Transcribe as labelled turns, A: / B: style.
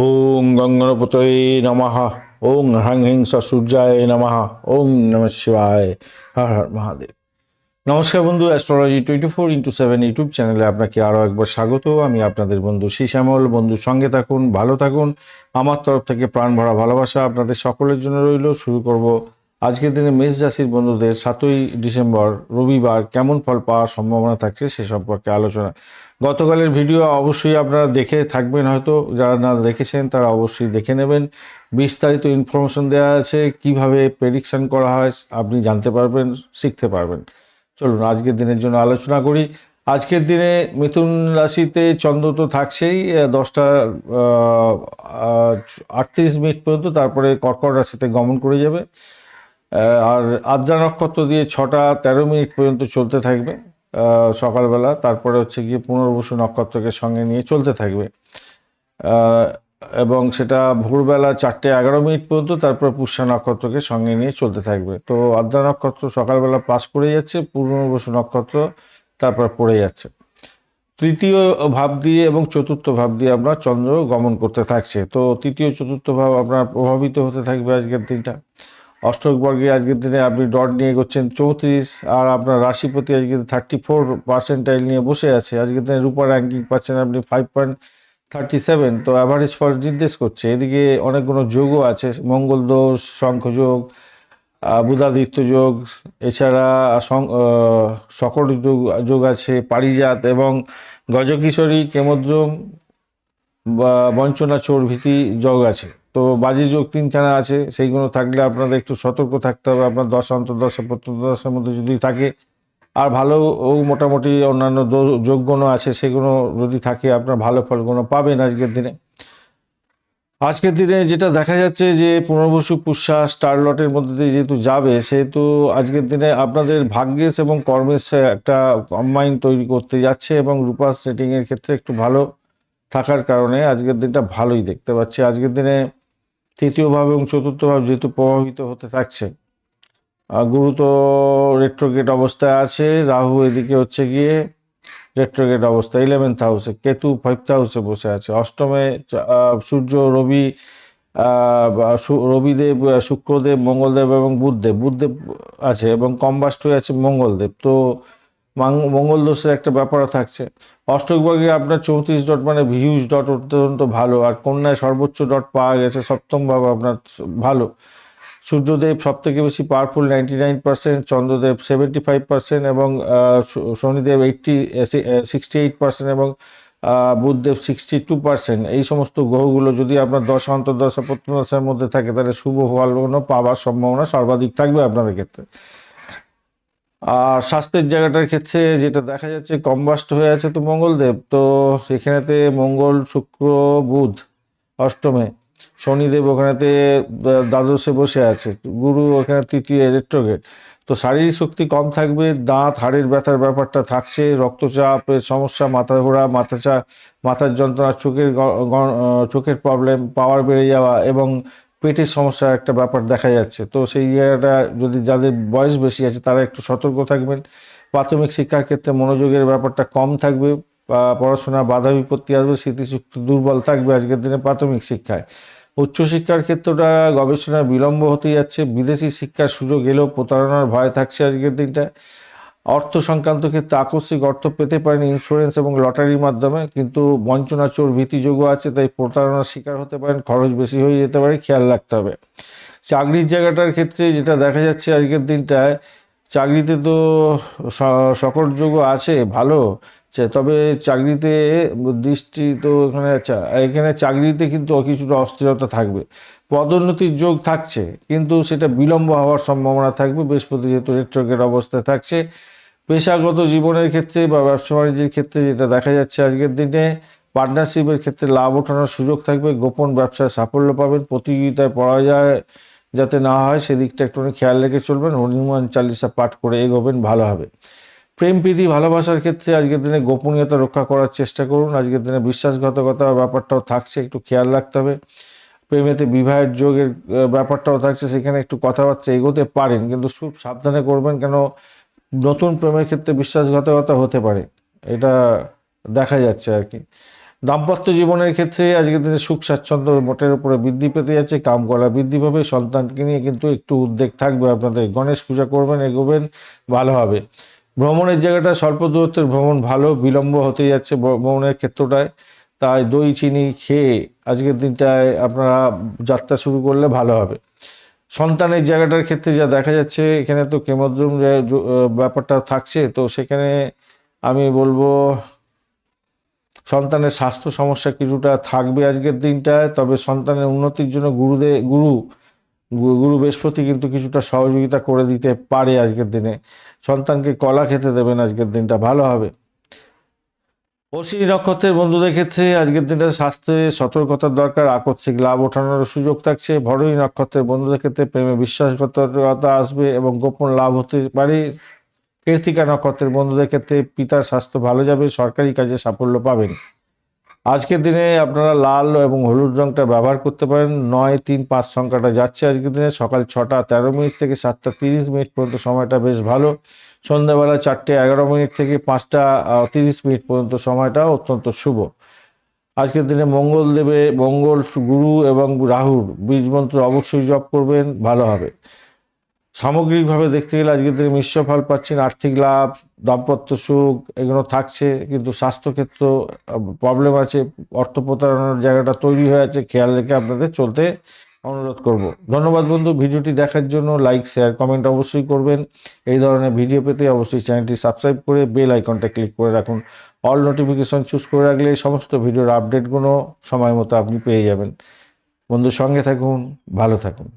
A: ওং গঙ্গনপতয়ে নমঃ। ওং হং হিং সূর্যায় নমঃ। ওং নম শিবায়। হর হর মহাদেব। নমস্কার বন্ধু astrology twenty four into seven YouTube চ্যানেলে আপনাকে আরও একবার স্বাগত। আমি আপনাদের বন্ধু শ্যামল বন্ধুর সঙ্গে থাকুন, ভালো থাকুন। আমার তরফ থেকে প্রাণ ভরা ভালোবাসা আপনাদের সকলের জন্য রইল। শুরু করব আজকের দিনে মেষ রাশির বন্ধুদের সাতই ডিসেম্বর রবিবার কেমন ফল পাওয়ার সম্ভাবনা থাকছে সে সম্পর্কে আলোচনা। গতকালের ভিডিও অবশ্যই আপনারা দেখে থাকবেন হয়তো, যারা না দেখেছেন তারা অবশ্যই দেখে নেবেন। বিস্তারিত ইনফরমেশন দেওয়া আছে, কীভাবে প্রেডিকশন করা হয় আপনি জানতে পারবেন, শিখতে পারবেন। চলুন, আজকের দিনের জন্য আলোচনা করি। আজকের দিনে মিথুন রাশিতে চন্দ্র তো থাকছেই দশটা আটত্রিশ মিনিট পর্যন্ত, তারপরে কর্কট রাশিতে গমন করে যাবে। আর আদ্রা নক্ষত্র দিয়ে ছটা তেরো মিনিট পর্যন্ত চলতে থাকবে সকালবেলা। তারপরে হচ্ছে গিয়ে পুনর্বসু নক্ষত্রকে সঙ্গে নিয়ে চলতে থাকবে। এবং সেটা ভোরবেলা চারটে এগারো মিনিট পর্যন্ত তারপর পুষ্যা নক্ষত্রকে সঙ্গে নিয়ে চলতে থাকবে। তো আদ্রা নক্ষত্র সকালবেলা পাস করে যাচ্ছে, পুনর্বসু নক্ষত্র তারপর পড়ে যাচ্ছে। তৃতীয় ভাব দিয়ে এবং চতুর্থ ভাব দিয়ে আমরা চন্দ্র গমন করতে থাকছে। তো তৃতীয় চতুর্থ ভাব আপনার প্রভাবিত হতে থাকবে আজকের দিনটা। অষ্টক বর্গে আজকের দিনে আপনি ডট নিয়ে করছেন চৌত্রিশ, আর আপনার রাশিপতি আজকে থার্টি ফোর পার্সেন্টাইল নিয়ে বসে আছে। আজকের দিনে রূপার র্যাঙ্কিং পাচ্ছেন আপনি ফাইভ পয়েন্ট থার্টি সেভেন তো অ্যাভারেজ ফল নির্দেশ করছে। এদিকে অনেকগুলো যোগও আছে, মঙ্গল দোষ শঙ্খযোগ বুধাদিত্য যোগ, এছাড়া সকল যোগ যোগ আছে, পারিজাত এবং গজকিশোরী, কেমদ্রম, বা বঞ্চনা চোর ভীতি যোগ আছে। তো বাজে যোগ তিনখানা আছে, সেইগুলো থাকলে আপনাদের একটু সতর্ক থাকতে হবে, আপনার দশ অন্তর্দশা প্রত্যদশার মধ্যে যদি থাকে। আর ভালো ও মোটামুটি অন্যান্য যোগগুলো আছে, সেগুলো যদি থাকে, আপনার ভালো ফলগুলো পাবেন আজকের দিনে। আজকের দিনে যেটা দেখা যাচ্ছে যে, পুনর্বসু পুষ্যা স্টার লটের মধ্যে দিয়ে যেহেতু যাবে, সেহেতু আজকের দিনে আপনাদের ভাগ্যেস এবং কর্মের সে একটা কম্বাইন তৈরি করতে যাচ্ছে এবং রূপাস সেটিংয়ের ক্ষেত্রে একটু ভালো থাকার কারণে আজকের দিনটা ভালোই দেখতে পাচ্ছি। আজকের দিনে তৃতীয় ভাব এবং চতুর্থ ভাব যেহেতু প্রভাবিত হতে থাকছে গুরু তো রেট্রোগেট অবস্থায় আছে। রাহু এদিকে হচ্ছে গিয়ে রেট্রোগেট অবস্থা ইলেভেন্থ হাউসে কেতু ফাইভথ হাউসে বসে আছে। অষ্টমে সূর্য, রবি রবিদেব শুক্রদেব, মঙ্গলদেব এবং বুধদেব বুধদেব আছে এবং কম্বাস্ট হয়ে আছে মঙ্গলদেব। তো মঙ্গল দোষের একটা ব্যাপারও থাকছে। অষ্টক বর্গে আপনার চৌত্রিশ ডট মানে ভিউজ ডট অত্যন্ত ভালো, আর কন্যায় সর্বোচ্চ ডট পাওয়া গেছে সপ্তম ভাবে আপনার ভালো। সূর্যদেব সব থেকে বেশি powerful ninety nine percent Chandradev seventy five percent এবং Shanidev eighty sixty eight percent এবং বুধদেব সিক্সটি টু পার্সেন্ট এই সমস্ত গ্রহগুলো যদি আপনার দশ, অন্তর্দশা, প্রত্যদশার মধ্যে থাকে, তাহলে শুভ ফলগুলো পাওয়ার সম্ভাবনা সর্বাধিক থাকবে আপনাদের ক্ষেত্রে। আর স্বাস্থ্যের জায়গাটার ক্ষেত্রে যেটা দেখা যাচ্ছে, কম্বাস্ট হয়ে আছে তো মঙ্গলদেব। তো এখানেতে মঙ্গল, শুক্র, বুধ, অষ্টমে, শনিদেব ওখানেতে দ্বা- দ্বাদশে বসে আছে, গুরু ওখানে তৃতীয় রেট্রোগেট তো শারীরিক শক্তি কম থাকবে, দাঁত, হাড়ের ব্যথার ব্যাপারটা থাকছে রক্তচাপের সমস্যা, মাথা ঘোরা, মাথা চা, মাথার যন্ত্রণা, চোখের চোখের প্রবলেম পাওয়ার বেড়ে যাওয়া এবং পেটের সমস্যা একটা ব্যাপার দেখা যাচ্ছে। তো সেই ইয়েটা যদি যাদের বয়স বেশি আছে, তারা একটু সতর্ক থাকবেন। প্রাথমিক শিক্ষার ক্ষেত্রে মনোযোগের ব্যাপারটা কম থাকবে, বা পড়াশোনা বাধা বিপত্তি আসবে, স্মৃতিশক্তি দুর্বল থাকবে আজকের দিনে প্রাথমিক শিক্ষায়। উচ্চশিক্ষার ক্ষেত্রটা গবেষণার বিলম্ব হতে যাচ্ছে। বিদেশি শিক্ষার সুযোগ এলেও প্রতারণার ভয় থাকছে আজকের দিনটা। অর্থ সংক্রান্ত ক্ষেত্রে আকস্মিক অর্থ পেতে পারেন ইন্স্যুরেন্স এবং লটারির মাধ্যমে, কিন্তু বঞ্চনা চোর ভীতিযোগ্য আছে, তাই প্রতারণার শিকার হতে পারেন, খরচ বেশি হয়ে যেতে পারে, খেয়াল রাখতে হবে। চাকরির জায়গাটার ক্ষেত্রে যেটা দেখা যাচ্ছে আজকের দিনটায়, চাকরিতে তো সকল যোগ্য আছে, ভালো তবে চাকরিতে দৃষ্টি তো এখানে চা- এখানে চাকরিতে কিন্তু কিছুটা অস্থিরতা থাকবে। পদোন্নতির যোগ থাকছে, কিন্তু সেটা বিলম্ব হওয়ার সম্ভাবনা থাকবে, বৃহস্পতি যেহেতু রেট্রোগেট অবস্থায় থাকছে পেশাগত জীবনের ক্ষেত্রে বা ব্যবসা বাণিজ্যের ক্ষেত্রে যেটা দেখা যাচ্ছে আজকের দিনে পার্টনারশিপের ক্ষেত্রে লাভ ওঠানোর সুযোগ থাকবে, গোপন ব্যবসায় সাফল্য পাবেন, প্রতিযোগিতায় পরাজয় যাতে না হয় সেদিকটা একটুখানি খেয়াল রেখে চলবেন, হনুমান চালিসা পাঠ করে এগোবেন, ভালো হবে। প্রেম, প্রীতি, ভালোবাসার ক্ষেত্রে আজকের দিনে গোপনীয়তা রক্ষা করার চেষ্টা করুন, আজকের দিনে বিশ্বাসঘাতকতা ব্যাপারটাও থাকছে, একটু খেয়াল রাখতে হবে। প্রেমেতে বিবাহের যোগের ব্যাপারটাও থাকছে, সেখানে একটু কথাবার্তা এগোতে পারেন, কিন্তু খুব সাবধানে করবেন কেন নতুন প্রেমের ক্ষেত্রে বিশ্বাসঘাতকতা হতে পারে। এটা দেখা যাচ্ছে আর কি। দাম্পত্য জীবনের ক্ষেত্রে আজকের দিনে সুখ, স্বাচ্ছন্দ্য মোটের উপরে বৃদ্ধি পেতে যাচ্ছে, কাম করা বৃদ্ধি পাবে, সন্তানকে নিয়ে কিন্তু একটু উদ্বেগ থাকবে আপনাদের। গণেশ পূজা করবেন, এগোবেন, ভালো হবে। ভ্রমণের জায়গাটা স্বল্প দূরত্বের ভ্রমণ ভালো, বিলম্ব হতে যাচ্ছে ভ্র- ভ্রমণের ক্ষেত্রটায়। তাই দই, চিনি খেয়ে আজকের দিনটায় আপনারা যাত্রা শুরু করলে ভালো হবে। সন্তানের জায়গাটার ক্ষেত্রে যা দেখা যাচ্ছে, এখানে তো কেমোদ্রম ব্যাপারটা থাকছে, তো সেখানে আমি বলব সন্তানের স্বাস্থ্য সমস্যা কিছুটা থাকবে আজকের দিনটায়, তবে সন্তানের উন্নতির জন্য গুরুদে, গুরু গুরু বৃহস্পতি কিন্তু কিছুটা সহযোগিতা করে দিতে পারে আজকের দিনে। সন্তানকে কলা খেতে দেবেন আজকের দিনটা, ভালো হবে। অশ্বিনী নক্ষত্রের বন্ধুদের ক্ষেত্রে আজকের দিনটা স্বাস্থ্যে সতর্কতার দরকার আকস্মিক লাভ ওঠানোর সুযোগ থাকছে। ভরণী নক্ষত্রের বন্ধুদের ক্ষেত্রে প্রেমে বিশ্বাসঘাতকতা আসবে এবং গোপন লাভ হতে পারে। কৃতিকা নক্ষত্রের বন্ধুদের ক্ষেত্রে পিতার স্বাস্থ্য ভালো যাবে, সরকারি কাজে সাফল্য পাবেন। আজকের দিনে আপনারা লাল এবং হলুদ রংটা ব্যবহার করতে পারেন। নয়, তিন, পাঁচ সংখ্যাটা যাচ্ছে আজকের দিনে। সকাল ছটা তেরো মিনিট থেকে সাতটা তিরিশ মিনিট পর্যন্ত সময়টা বেশ ভালো। সন্ধ্যাবেলা চারটে এগারো মিনিট থেকে পাঁচটা তিরিশ মিনিট পর্যন্ত সময়টা অত্যন্ত শুভ। আজকের দিনে মঙ্গল দেবে মঙ্গল গুরু এবং রাহুর বীজ মন্ত্র অবশ্যই জপ করবেন, ভালো হবে। সামগ্রিকভাবে দেখতে গেলে আজকের দিনে মিশ্র ফল পাচ্ছেন, আর্থিক লাভ, দাম্পত্য সুখ, এগুলো থাকছে, কিন্তু স্বাস্থ্যক্ষেত্র প্রবলেম আছে, অর্থ প্রতারণার জায়গাটা তৈরি হয়ে আছে, খেয়াল রেখে আপনাদের চলতে অনুরোধ করব। ধন্যবাদ বন্ধু, ভিডিওটি দেখার জন্য লাইক শেয়ার কমেন্ট অবশ্যই করবেন। এই ধরনের ভিডিও পেতে অবশ্যই চ্যানেলটি সাবস্ক্রাইব করে বেল আইকনটা ক্লিক করে রাখুন। অল নোটিফিকেশন চুজ করে রাখলে সমস্ত ভিডিওর আপডেটগুলো সময় মতো আপনি পেয়ে যাবেন। বন্ধুর সঙ্গে থাকুন, ভালো থাকুন।